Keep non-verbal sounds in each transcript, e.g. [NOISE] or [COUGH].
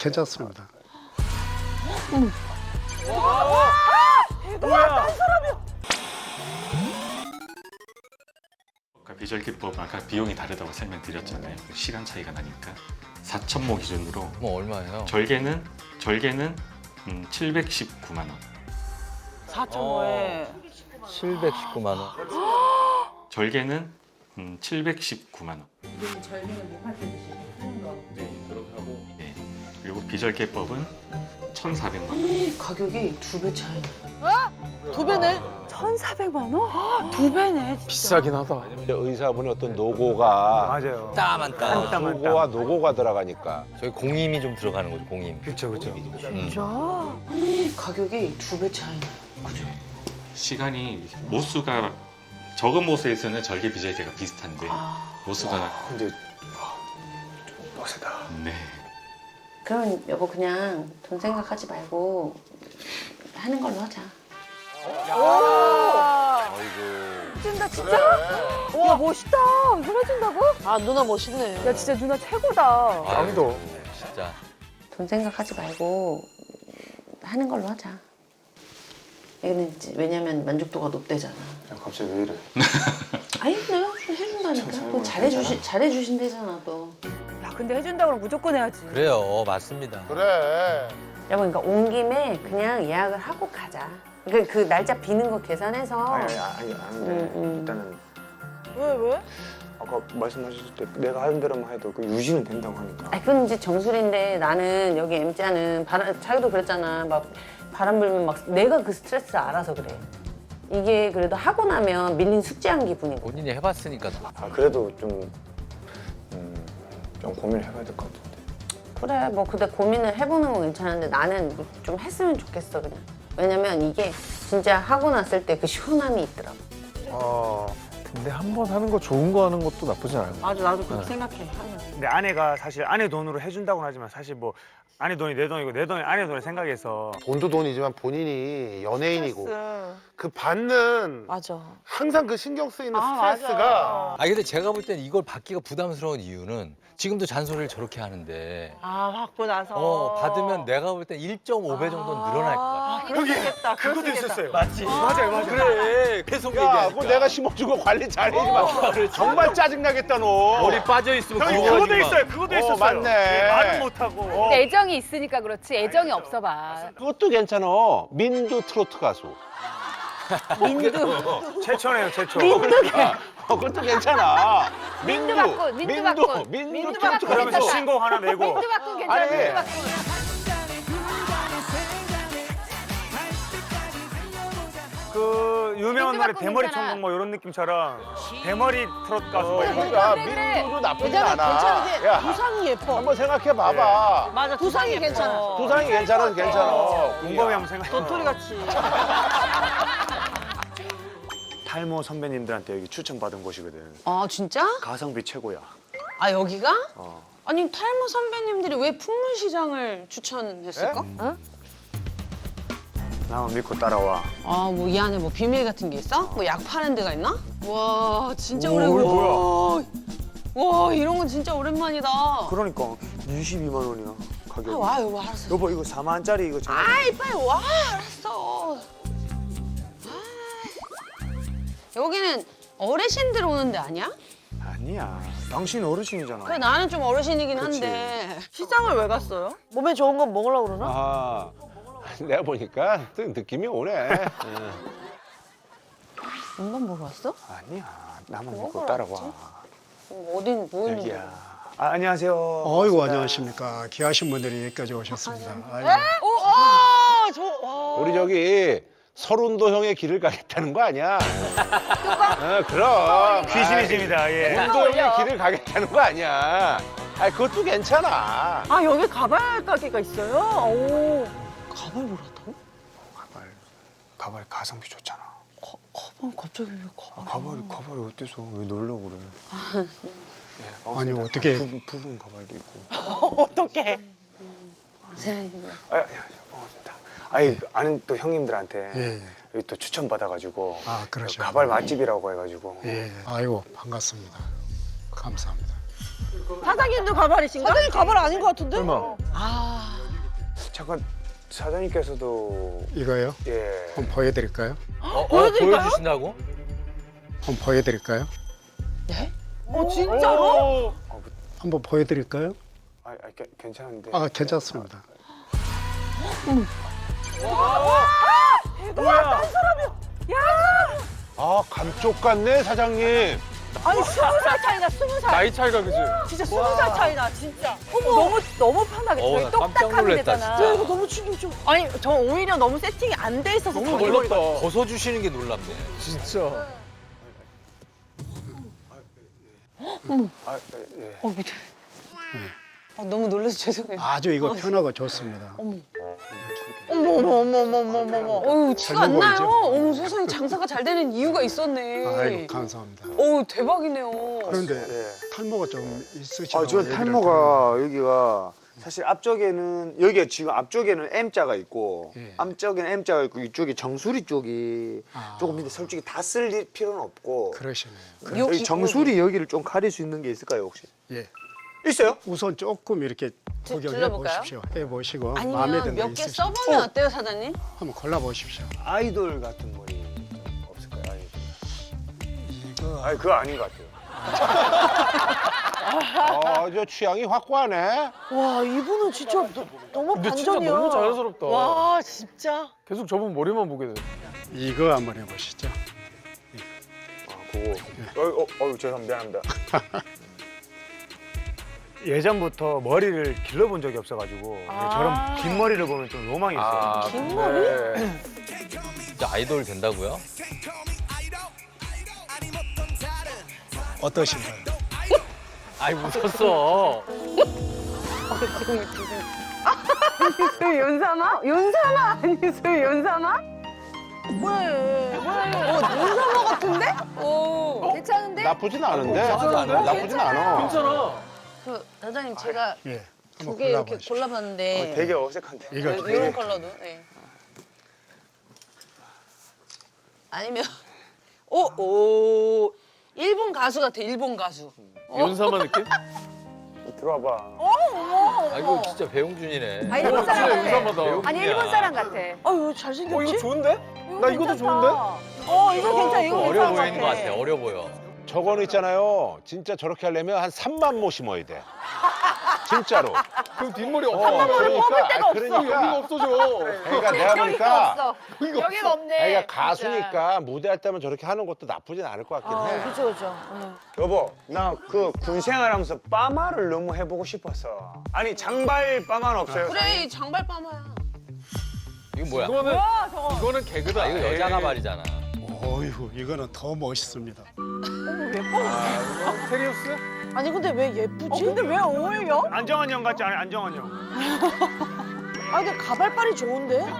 괜찮습니다. 아까 비주얼 기법 아까 비용이 다르다고 설명드렸잖아요. 시간 차이가 나니까 4천모 기준으로 뭐 얼마예요? 절개는 절개는 음, 719만 원. 4.5에 719만 원. 절개는 음, 719만 원. 네, 그렇게 하고 네. 그리고 비주얼 기법은 1,400만 원. 가격이 두 배 차이. 두 배네? 1,400만 원? 두 배네. 진짜. 비싸긴 하다. 의사분의 어떤 노고가 맞아요. 땀한 땀. 땀. 노고와 노고가 들어가니까 저희 공임이 좀 들어가는 거죠, 공임. 그렇죠, 그렇죠. 음. 가격이 두 배 차이. 그죠? 시간이 모수가 적은 모수에서는 절개 비주얼계가 비슷한데 아. 모수가 근데 와, 좀 빡세다. 네. 그럼 여보 그냥 돈 생각하지 말고 하는 걸로 하자. 아이고 해준다 진짜? 와 멋있다. 해준다고? 아 누나 멋있네. 야 진짜 누나 최고다. 강도. 진짜. 돈 생각하지 말고 하는 걸로 하자. 이거는 이제 왜냐면 만족도가 높대잖아. 야, 갑자기 왜 이래? [LAUGHS] 아니 내가 해준다니까. 또 잘해주시 잘해주신대잖아 또. 야 근데 해준다 그러면 무조건 해야지. 그래요, 맞습니다. 그래 여보 그러니까 온 김에 그냥 예약을 하고 가자. 그, 그 날짜 비는 거 계산해서. 아니, 아니, 아니, 아닌데 음, 음. 일단은 왜 왜? 아까 말씀하셨을 때 내가 하는 대로만 해도 그 유지는 된다고 하니까. 아 그건 이제 정술인데 나는 여기 M자는 바람 자기도 그랬잖아 막 바람 불면 막 내가 그 스트레스를 알아서 그래 이게 그래도 하고 나면 밀린 숙제한 기분이고 본인이 해봤으니까. 아 그래도 좀, 음, 좀 고민을 해봐야 될 것 같은데. 그래 뭐 근데 고민을 해보는 건 괜찮은데 나는 좀 했으면 좋겠어 그냥 왜냐면 이게 진짜 하고 났을 때 그 시원함이 있더라고 어. 근데 한 번 하는 거 좋은 거 하는 것도 나쁘지 않아요. 맞아 나도 그렇게 생각해. 하면. 근데 아내가 사실 아내 돈으로 해준다고는 하지만 사실 뭐 아내 돈이 내 돈이고 내 돈이 아내 돈을 생각해서 돈도 돈이지만 본인이 연예인이고 그 받는 맞아. 항상 그 신경 쓰이는 아. 스트레스가 아 근데 제가 볼 땐 이걸 받기가 부담스러운 이유는 지금도 잔소리를 저렇게 하는데 아 받고 나서. 어 받으면 내가 볼땐 1.5배 정도 늘어날 것 같아. 아, 그럴 수 있겠다. 그럴 수 그것도 있겠다. 있었어요. 맞지. 맞아요, 맞아요. 그래 계속 야 그거 내가 심어주고 관리 잘해야지 마 정말 짜증나겠다 너 머리 빠져 있으면 형님 그거 그것도 가지고만. 있어요. 그것도 어, 있었어요. 맞네. 네, 말은 못하고. 근데 애정이 있으니까 그렇지 애정이 없어 봐. 그것도 괜찮아 민두 트로트 가수 [LAUGHS] [LAUGHS] 최초네요, 최초. 어, 그것도 괜찮아 [LAUGHS] 민두 민두 바꾼, 민두 바꾼. 민두 민두 바꾼 그러면서 괜찮다. 신곡 하나 내고. 민두 바꾼 괜찮아. 아니. 민두 바꾼. 그 유명한 노래 민두 대머리 괜찮아. 천국 뭐 이런 느낌처럼 대머리 트롯 가수 뭐 이런 거. 그러니까 그래. 민두도 나쁘지 왜냐면 않아 괜찮은 게야 두상이 예뻐. 한번 생각해 봐봐 맞아 두상이 괜찮아. 두상이 괜찮아서 괜찮아 곰곰이 한번 생각해. 도토리 같이. [LAUGHS] 탈모 선배님들한테 여기 추천받은 곳이거든. 아 진짜? 가성비 최고야. 아 여기가? 어. 아니 탈모 선배님들이 왜 풍물시장을 추천했을까? 나만 믿고 따라와. 아 뭐 이 안에 뭐 비밀 같은 게 있어? 뭐 약 파는 데가 있나? 와 진짜 오, 오래 이거 와, 와 이런 건 진짜 오랜만이다. 그러니까 22만 원이야 가격. 아, 와 여보 알았어. 여보 이거 4만짜리 이거 참. 아이 빨리 와 알았어. 여기는 어르신들 오는 데 아니야? 아니야. 당신 어르신이잖아. 그래 나는 좀 어르신이긴 그치. 한데 시장을 왜 갔어요? 몸에 좋은 건 먹으려고 그러나? 아 내가 보니까 또 느낌이 오네 음반 보러 왔어? 아니야. 나만 뭐가 믿고 따라와. 뭐 어딘 뭐 있는 거야? 여기야. 아, 안녕하세요. 어이구. 안녕하십니까. 귀하신 분들이 여기까지 오셨습니다. 아이고. 오, 아, 저, 와. 우리 저기 설운도 형의 길을 가겠다는 거 아니야? 어, 그럼 귀신의 집이다. 예. 운도 형의 길을 가겠다는 거 아니야? 아 그것도 괜찮아. 아 여기 가발 가게가 있어요? 오. 가발 왔다고? 가발. 가발 가성비 좋잖아. 가, 가발 갑자기 왜 가발? 아, 가발이 가발이 어때서 왜 놀려고 그래? [LAUGHS] 예, 아니. 어떻게- 부분, 부분 가발도 있고. [LAUGHS] 어떡해? 아, 야, 야, 반갑습니다. 아니 아는 또 형님들한테 예, 예. 여기 또 추천 받아가지고 아, 그러셔. 가발 맛집이라고 해가지고. 예. 아이고 반갑습니다. 감사합니다. 사장님도 가발이신가? 사장님 가발 아닌 것 같은데? 설마. 아 잠깐 사장님께서도 이거요? 예. 한번 보여드릴까요? 어, 어, 보여주신다고? 한번 보여드릴까요? 어 진짜로? 한번 보여드릴까요? 아, 아 괜- 괜찮은데. 아 괜찮습니다. 아 감쪽 같네 사장님. 아니 스무 살 차이나 스무 살. 나이 차이가 그지? 진짜 스무 살 차이나 진짜. 너무 너무 편하게 어, 되게 나 깜짝 똑딱하게 놀랐다, 되잖아. 진짜. 야, 이거 너무 충격 좀. 아니 저 오히려 너무 세팅이 안 돼 있어서 너무 더 놀랍다. 벗어주시는 게 놀랍네. 진짜. 아, 예. 어 밑에. 아, 너무 놀라서 죄송해요. 아주 이거 편하고 좋습니다. 어머 어머 어머 어머 어머 어머. 어우 티가 안 젊어 나요. 어머 세상에 장사가 잘 되는 이유가 있었네. 아이고 감사합니다. 어우 대박이네요. 그런데 예. 탈모가 좀 있으시다고 아, 저 얘기를 탈모가 여기가 사실 앞쪽에는 여기가 지금 앞쪽에는 M자가 있고 예. 앞쪽에는 M자가 있고 이쪽이 정수리 쪽이 아. 조금 근데 솔직히 다 쓸 필요는 없고 그러시네요. 여기 정수리 여기를 좀 가릴 수 있는 게 있을까요 혹시? 예. 있어요? 우선 조금 이렇게 드- 구경해? 보십시오. 해 보시고 마음에 아니면 든다 몇개 있으시면 써보면 어. 때요 사장님? 한번 골라 보십시오. 아이돌 같은 머리 좀 없을까요? 아이돌. 이거 아니 그거 아닌 것 같아요. 아저 취향이 확고하네. 와 이분은 진짜 너, 너무 근데 진짜 반전이야. 너무 자연스럽다. 와 진짜. 계속 저분 머리만 보게 돼. 이거 한번 해 보시죠. 아 그거. 어, 어, 어 죄송합니다. 미안합니다. [LAUGHS] 예전부터 머리를 길러본 적이 없어가지고 아. 저런 긴 머리를 보면 좀 로망이 있어요. 아, 긴 머리? 네. 진짜 아이돌 된다고요? 어떠신가요? 아이 웃었어. 그 연사마? 연사마 아니세요 연사마? 뭐야 뭐야 어? 오 괜찮은데? 나쁘진 않은데. 나쁘진 않아. 괜찮아. 그 사장님 제가 예. 두 개 이렇게. 골라봤는데 어, 되게 어색한데. 이거 두 이런 개. 컬러도 네. 아니면 [LAUGHS] 오오 일본 가수 같아 일본 가수 연사마 느낌? 들어와봐. 아 이거 진짜 배용준이네. 아, 일본 사람 같아. 연사마다. 아니 일본 사람 같아. 아유 잘생겼지? 어 이거 좋은데? 나 이것도 좋은데? 어 이거 괜찮아 이거 어려 괜찮은 보이는 것 같아. 어려 보여. 저거는 있잖아요. 진짜 저렇게 하려면 한 3만 모 심어야 돼. 진짜로. 그럼 뒷머리 어, 없어. 그러니까, 데가 없어. 여기가 그러니까, 없어져. 그러니까 내가 보니까 없어. 여기가 여기가 없네. 자기가 가수니까 무대할 때면 저렇게 하는 것도 나쁘진 않을 것 같긴 해. 그렇죠 그렇죠 여보, 나 그 군 생활하면서 빠마를 너무 해보고 싶었어. 아니 장발 빠마는 없어요? 그래 이 장발 빠마야 이거 뭐야? 이거는 이거는 개그다. 아, 이거 여자 가발이잖아. 어휴, 이거는 더 멋있습니다. 테리우스? 아니 근데 왜 예쁘지? 근데 왜 어울려? 안정환 형 같지 않아요? 안정환 형. [LAUGHS] 아 근데 가발빨이 좋은데? [LAUGHS]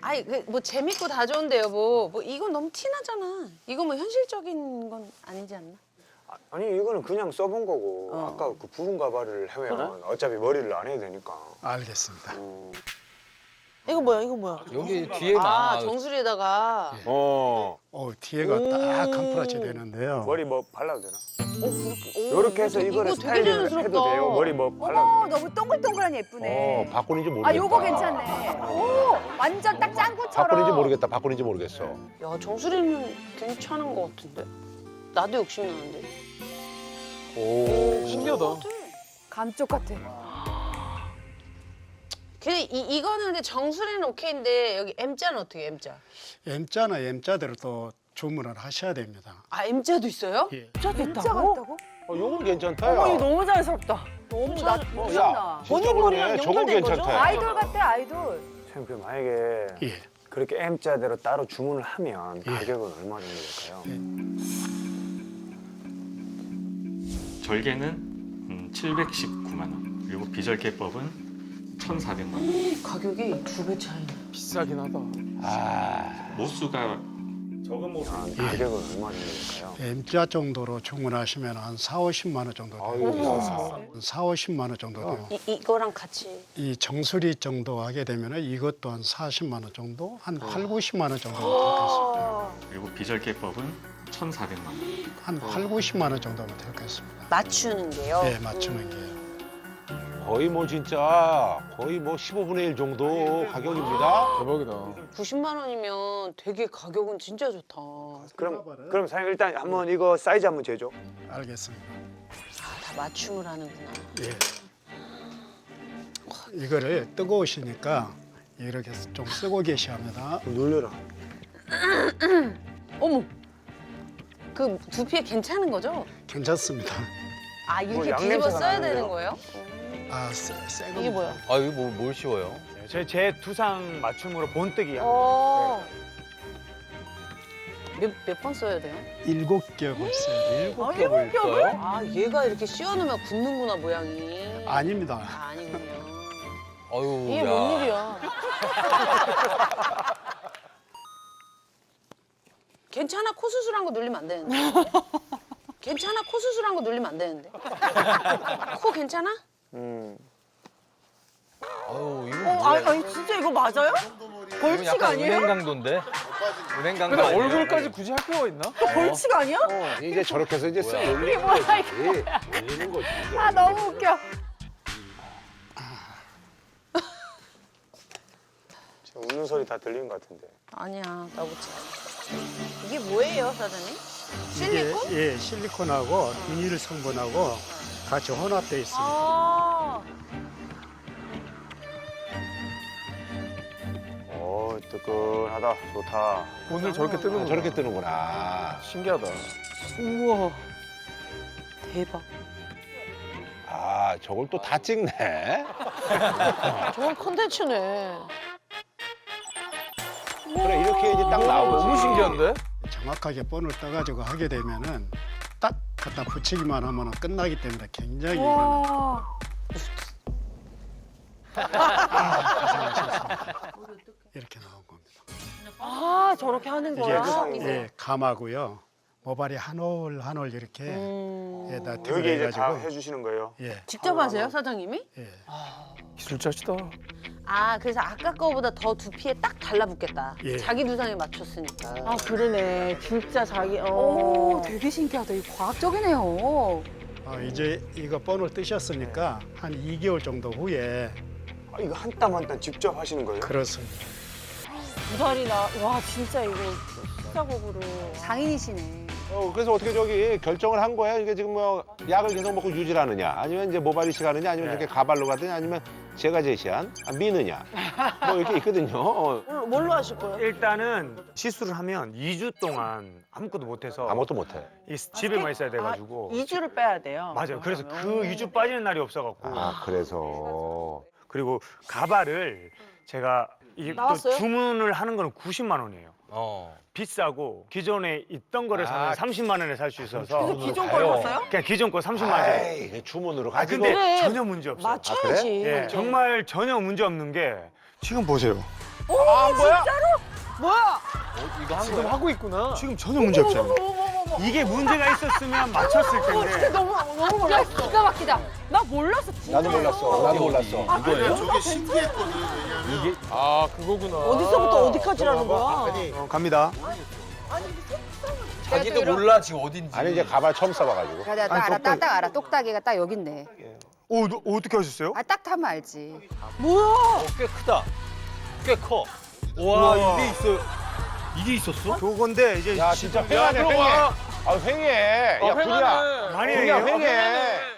아니 그 뭐 재밌고 다 좋은데 여보 뭐 이건 너무 티나잖아 이거 뭐 현실적인 건 아니지 않나? 아, 아니 이거는 그냥 써본 거고 어. 아까 그 붉은 가발을 하면 어차피 머리를 안 해도 되니까. 알겠습니다. 이거 뭐야 이거 뭐야? 여기 뒤에 아막 정수리에다가 어. 어, 뒤에가 딱한 프라치 되는데요. 머리 뭐 발라도 되나? 오, 오, 이렇게 해서 이거 이거를 되게 스타일링 자연스럽다. 해도 돼요. 머리 뭐 발라도 어머 되나? 너무 동글동글하니 어, 예쁘네. 바꾸는지 모르겠다. 아 요거 괜찮네. 오 완전 딱 짱구처럼. 바꾸는지 모르겠다. 바꾸는지 모르겠어. 야 정수리는 괜찮은 것 같은데 나도 욕심 나는데 오 신기하다. 감쪽 같아. 그 이, 이거는 근데 정수리는 오케이인데 여기 M자는 어떻게 M자? M자나 M자대로 또 주문을 하셔야 됩니다. 아 M자도 있어요? 예. M자도 진짜 같다고? 어, 요건 괜찮다. 야. 어머 이거 너무 자연스럽다 너무 잘- 나 어, 미쳤나. 야, 진짜 본인 머리랑 그러네. 저건 연결된 거죠? 괜찮다. 아이돌 같아 아이돌. 쌤, 그 만약에 예. 그렇게 M자대로 따로 주문을 하면 예. 가격은 얼마 정도 될까요? 절개는 음, 719만 원. 그리고 비절개법은 1,400만 원. 가격이 두 배 차이나 비싸긴 하다. 아, 모수가 아, 가격은 얼마 정도 될까요? M자 정도로 주문하시면 한 4, 50만 원 정도 돼요. 아유, 4, 50만 원 정도 돼요. 이, 이거랑 같이 이 정수리 정도 하게 되면 이것도 한 40만 원 정도, 한 8, 90만 원 정도 되겠습니다. 그리고 비절개법은 1,400만 원. 한 8, 90만 원 정도면 되겠습니다. 맞추는 게요 예, 맞추는 게요. 거의 뭐 진짜 거의 뭐 15분의 1 정도 가격입니다. 대박이다. 90만 원이면 되게 가격은 진짜 좋다. 그럼 그럼 사장님 일단 한번 이거 사이즈 한번 재줘. 알겠습니다. 다 맞춤을 하는구나. 예. 이거를 뜨거우시니까 이렇게 좀 쓰고 계셔야 합니다. 눌러라. 어머. 그 두피에 괜찮은 거죠? 괜찮습니다. 아뭐 이렇게 양냄새가 뒤집어 써야 나는데요? 되는 거예요? 아, 새, 새 이게. 뭐야? 아 이거 뭐, 뭘 씌워요? 제, 제 두상 맞춤으로 본뜨기. 어. 몇몇 번 써야 돼요? 일곱 겹을 써요. 일곱 겹을 써요? 아 얘가 이렇게 씌워놓으면 굳는구나 모양이. 아닙니다. 아, 아니군요. 아유 이게 야. 뭔 일이야? [LAUGHS] 괜찮아 코 수술한 거 눌리면 안 되는데. [LAUGHS] 괜찮아 코 수술한 거 눌리면 안 되는데. 코 괜찮아? 음. 아유 이거 어? 아니, 아니 진짜 이거 맞아요? 벌칙 아니에요? 은행 강도인데? 은행 강도 근데 아니에요? 얼굴까지 굳이 할 필요가 있나? 벌칙 아니야? 이제 저렇게 해서 이제 쓱? 올리는 뭐야, 거지. 올리는 거지. 이제. 아 너무 웃겨. 지금 웃는 소리 다 들리는 것 같은데. 아니야 나보지. 이게 뭐예요 사장님? 이게 예, 실리콘하고 비닐 성분하고 같이 혼합되어 있습니다. 아. 어 뜨끈하다 좋다. 오늘 저렇게 뜨는 아, 거 저렇게 뜨는구나. 신기하다. 우와 대박. 아 저걸 또 다 찍네. 저건 컨텐츠네. 그래 이렇게 이제 딱 나오지. 너무 신기한데? 정확하게 본을 떠가지고 하게 되면은 딱 갖다 붙이기만 하면 끝나기 때문에 굉장히 와. 이렇게 나온 겁니다. 아 저렇게 하는 이게 거야? 예, 감하고요. 모발이 한 올 한 올 이렇게 음. 예, 다 여기 이제 다 해주시는 거예요. 예, 직접 하세요 사장님이? 예. 기술자시다. 아 그래서 아까 거보다 더 두피에 딱 달라붙겠다. 예. 자기 두상에 맞췄으니까. 아 그러네. 진짜 자기. 어. 오, 되게 신기하다. 이거 과학적이네요. 어, 이제 이거 본을 뜨셨으니까 한 2개월 정도 후에 아, 이거 한 땀 한 땀 직접 하시는 거예요? 그렇습니다. 두 살이 나. 와 진짜 이거 시작업으로. 장인이시네. 어, 그래서 어떻게 저기 결정을 한 거야? 이게 지금 뭐 약을 계속 먹고 유지를 하느냐, 아니면 이제 모발 이식 하느냐, 아니면 네. 이렇게 가발로 가느냐, 아니면 제가 제시한 아, 미느냐, 뭐 이렇게 있거든요. 어, 뭘로, 뭘로 하실 거예요? 일단은 시술을 하면 2주 동안 아무것도 못해서 아무것도 못해. 이 집에만 있어야 돼가지고. 아, 2주를 빼야 돼요. 맞아요. 그래서 그 그러면. 2주 빠지는 날이 없어갖고. 아 그래서 그리고 가발을 제가 이게 또 나왔어요? 주문을 하는 거는 90만 원이에요. 어. 비싸고 기존에 있던 거를 사면 아, 30만 원에 살 수 있어서 그래서 기존 걸 가요. 샀어요? 그냥 기존 거 30만 원. 그 주문으로 아 가지고 근데 그래. 전혀 문제 없어요. 맞춰야지. 예, 정말 전혀 문제 없는 게 지금 보세요. 뭐야? 어, 이거 한 지금 거야? 하고 있구나. 지금 전혀 문제 없잖아요. 이게 문제가 있었으면 맞췄을 어, 진짜 텐데. 너무 너무 몰랐어. 기가 막히다. 나 몰랐어. 진짜. 나도 몰랐어. 나도 몰랐어. 이거예요? 이게 아 그거구나. 어디서부터 어디까지라는 거야? 어, 갑니다. 자기도 몰라 지금 어딘지. 아니 이제 가발 처음 써봐가지고. 야, 딱 알아, 딱, 딱 알아. 똑딱이가 딱 여기 있네. 오, 너, 어떻게 하셨어요? 아, 딱 타면 알지. 어, 꽤 크다. 꽤 커. 와 이게 있어. 이게 있었어? 저건데 이제 야 진짜 야 횡해. 들어와. 아 횡해. 야 아, 분야. 횡하네. 많이 분야 해요. 횡해.